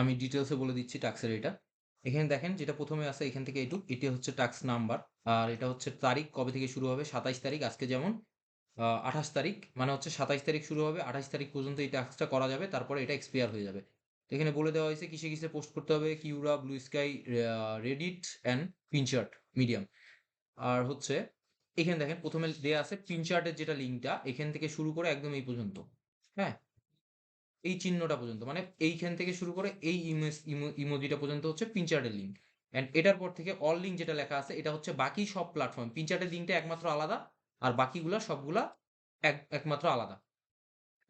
আমি ডিটেলসে বলে দিচ্ছি টাক্সের এটা। এখানে দেখেন যেটা প্রথমে আছে, এখান থেকে এইটুক এটি হচ্ছে ট্যাক্স নাম্বার আর এটা হচ্ছে তারিখ কবে থেকে শুরু হবে, সাতাইশ তারিখ, আজকে যেমন আঠাশ তারিখ মানে হচ্ছে সাতাইশ তারিখ শুরু হবে, আঠাশ তারিখ পর্যন্ত এই টাস্কটা করা যাবে, তারপরে এটা এক্সপায়ার হয়ে যাবে। এখানে বলে দেওয়া হয়েছে, কিসে কিসে পোস্ট করতে হবে, Quora Bluesky Reddit and Pinterest Medium আর হচ্ছে, এখানে দেখেন প্রথমে দেয়া আছে পিনচার্টের যেটা লিঙ্কটা এখান থেকে শুরু করে একদম এই পর্যন্ত। হ্যাঁ? এই চিহ্নটা পর্যন্ত মানে এইখান থেকে শুরু করে এই ইমেজ ইমোজিটা পর্যন্ত হচ্ছে পিনচার্টের লিঙ্ক অ্যান্ড এটার পর থেকে অল লিঙ্ক যেটা লেখা আছে, এটা হচ্ছে বাকি সব প্ল্যাটফর্ম পিনচার্টের লিঙ্কটা একমাত্র আলাদা আর বাকিগুলা সবগুলা এক, একমাত্র আলাদা।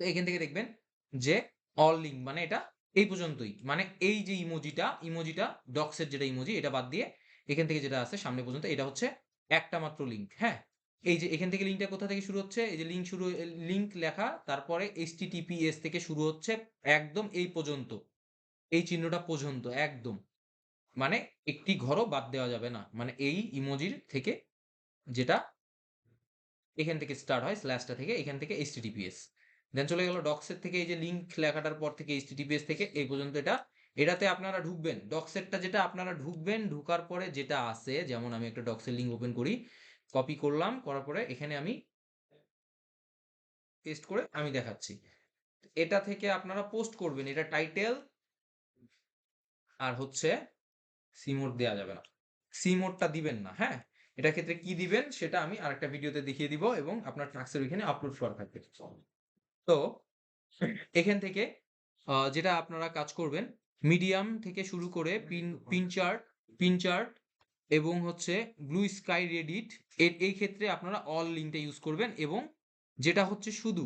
তো এখান থেকে দেখবেন যে অল লিঙ্ক মানে এটা এই পর্যন্তই। মানে এই যে ইমোজিটা ইমোজিটা ডক্সের যেটা ইমোজি, এটা বাদ দিয়ে এখান থেকে যেটা আছে সামনে পর্যন্ত, এটা হচ্ছে একটা মাত্র লিঙ্ক হ্যাঁ? এই যে এখান থেকে লিঙ্কটা কোথা থেকে শুরু হচ্ছে? এই যে লিঙ্ক শুরু লিঙ্ক লেখা, তারপরে এইচটিটিপিএস থেকে শুরু হচ্ছে একদম এই পর্যন্ত। এই চিহ্নটা পর্যন্ত, একদম। মানে একটি ঘরও বাদ দেওয়া যাবে না। মানে এই ইমোজির থেকে যেটা এখান থেকে স্টার্ট হয় স্ল্যাশটা থেকে এখান থেকে এইচটিটিপিএস দেন চলে গেল ডক্সের থেকে, এই যে লিঙ্ক লেখাটার পর থেকে এইচটিটিপিএস থেকে, এই পর্যন্ত এটা। এটাতে আপনারা ঢুকবেন। ডক্সেরটা যেটা আপনারা ঢুকবেন, ঢুকার পরে যেটা আছে, যেমন আমি একটা ডক্সের লিঙ্ক ওপেন করি কপি করলাম, করার পরে এখানে আমি পেস্ট করে আমি দেখাচ্ছি। এটা থেকে আপনারা পোস্ট করবেন, এটা টাইটেল আর হচ্ছে সিমোড দেওয়া যাবে না। সিমোডটা দিবেন না হ্যাঁ? এটার ক্ষেত্রে কি দিবেন সেটা আমি আরেকটা ভিডিওতে দেখিয়ে দিব এবং আপনার ট্রাক্সের ওইখানে আপলোড করা থাকবে। তো এখান থেকে যেটা আপনারা কাজ করবেন মিডিয়াম থেকে শুরু করে pin Pinterest Pinterest এবং হচ্ছে ব্লু স্কাই রেডিট এর এই ক্ষেত্রে আপনারা অল লিঙ্কটা ইউজ করবেন এবং যেটা হচ্ছে শুধু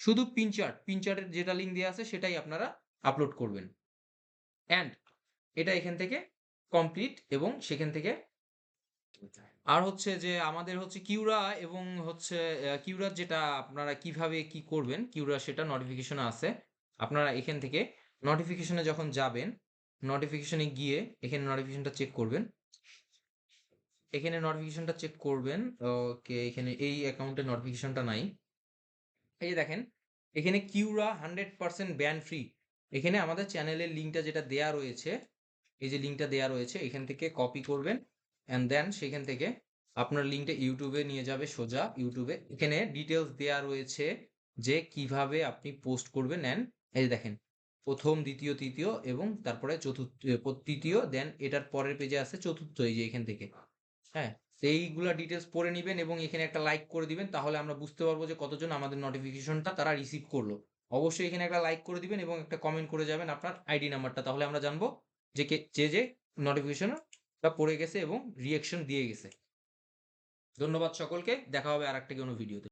শুধু পিন চার্ট পিন চার্টের যেটা লিঙ্ক দেওয়া আছে সেটাই আপনারা আপলোড করবেন। অ্যান্ড এটা এখান থেকে কমপ্লিট এবং সেখান থেকে আর হচ্ছে যে আমাদের হচ্ছে কিউরা এবং হচ্ছে কিউরার যেটা আপনারা কীভাবে কি করবেন কিউরা সেটা নোটিফিকেশন আছে। আপনারা এখান থেকে নোটিফিকেশনে যখন যাবেন নোটিফিকেশনে গিয়ে এখানে নোটিফিকেশনটা চেক করবেন। এখানে নোটিফিকেশনটা চেক করবেন। ওকে, এখানে এই অ্যাকাউন্টে নোটিফিকেশনটা নাই। এই যে দেখেন, এখানে Quora hundred percent ban free এখানে আমাদের চ্যানেলের লিঙ্কটা যেটা দেয়া রয়েছে, এই যে লিঙ্কটা দেয়া রয়েছে, এখান থেকে কপি করবেন অ্যান্ড দেন সেখান থেকে আপনার লিঙ্কটা ইউটিউবে নিয়ে যাবে, সোজা ইউটিউবে এখানে ডিটেলস দেয়া রয়েছে যে কীভাবে আপনি পোস্ট করবেন অ্যান্ড এই যে দেখেন, প্রথম, দ্বিতীয়, তৃতীয় এবং তারপরে চতুর্থ তৃতীয় দেন এটার পরের পেজে আছে চতুর্থ, এই যে এখান থেকে। হ্যাঁ সেইগুলা ডিটেলস পড়ে নেবেন এবং এখানে একটা লাইক করে দিবেন, তাহলে আমরা বুঝতে পারব যে কতজন আমাদের নোটিফিকেশনটা তারা রিসিভ করল। অবশ্যই এখানে একটা লাইক করে দিবেন এবং একটা কমেন্ট করে যাবেন আপনার আইডি নাম্বারটা তাহলে আমরা জানব যে কে, যে যে নোটিফিকেশনটা পড়ে গেছে এবং রিয়েকশন দিয়ে গেছে। ধন্যবাদ সকলকে, দেখা হবে আর একটা কোনো ভিডিওতে